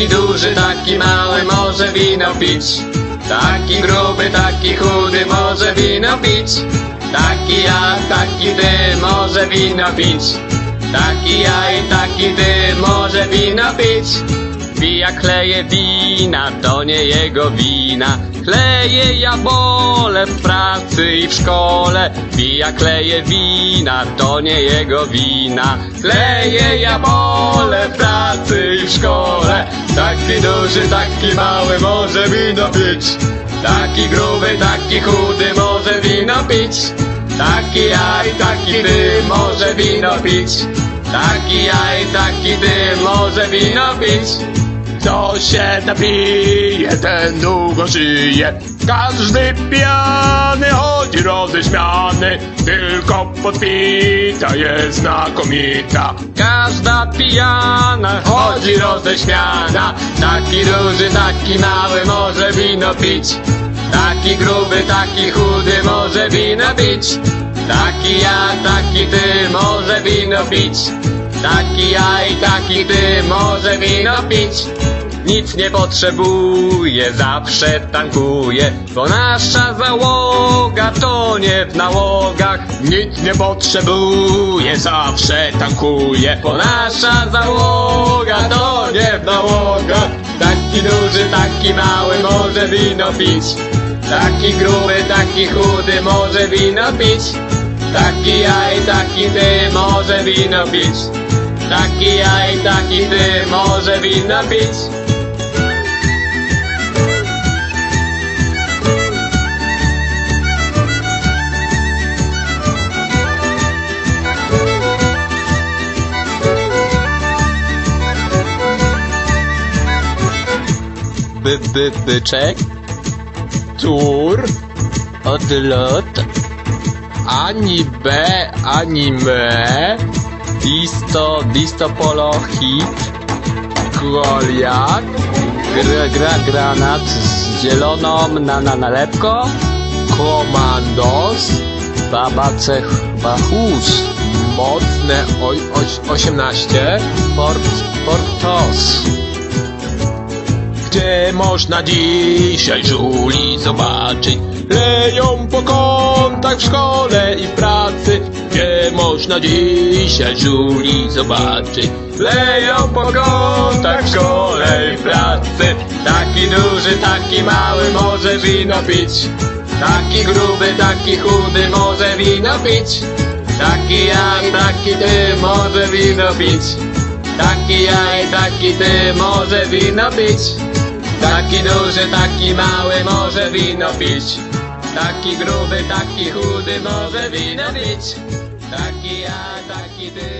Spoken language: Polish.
Taki duży, taki mały może wino pić. Taki gruby, taki chudy może wino pić. Taki ja, taki ty może wino pić. Taki ja i taki ty może wino pić. Pija kleje wina, to nie jego wina. Kleje jabole w pracy i w szkole. Pija kleje wina, to nie jego wina. Kleje jabole w pracy i w szkole. Taki duży, taki mały może wino pić. Taki gruby, taki chudy może wino pić. Taki ja i taki ty może wino pić. Taki ja i taki ty może wino pić. Kto się napije, ten długo żyje. Każdy pijany chodzi roześmiany, tylko podpita jest znakomita. Każda pijana chodzi roześmiana Taki duży, taki mały może wino pić Taki gruby, taki chudy może wino pić Taki ja, taki ty może wino pić Taki ja i taki ty może wino pić nic nie potrzebuje, zawsze tankuje Bo nasza załoga to nie w nałogach. Nic nie potrzebuje, zawsze tankuje. Bo nasza załoga to nie w nałogach. Taki duży, taki mały może wino pić. Taki gruby, taki chudy może wino pić. Taki ja i taki ty może wino pić. Taki ja i taki ty może wino pić By, by, byczek, Tur, odlot, ani B, ani me, disto, disto polo, hit, Goliat, gra, gra, granat z zieloną na, na nalepko, Komandos, baba cech, bachus, mocne oj, oś, 18. port, portos. Gdzie można dzisiaj żuli zobaczyć? Leją po kątach w szkole i w pracy. Gdzie można dzisiaj żuli zobaczyć? Leją po kątach w szkole i w pracy Taki duży, taki mały może wino pić Taki gruby, taki chudy może wino pić Taki ja taki ty może wino pić Taki ja i taki ty może wino pić Taki duży, taki mały może wino pić. Taki gruby, taki chudy może wino pić. Taki ja, taki ty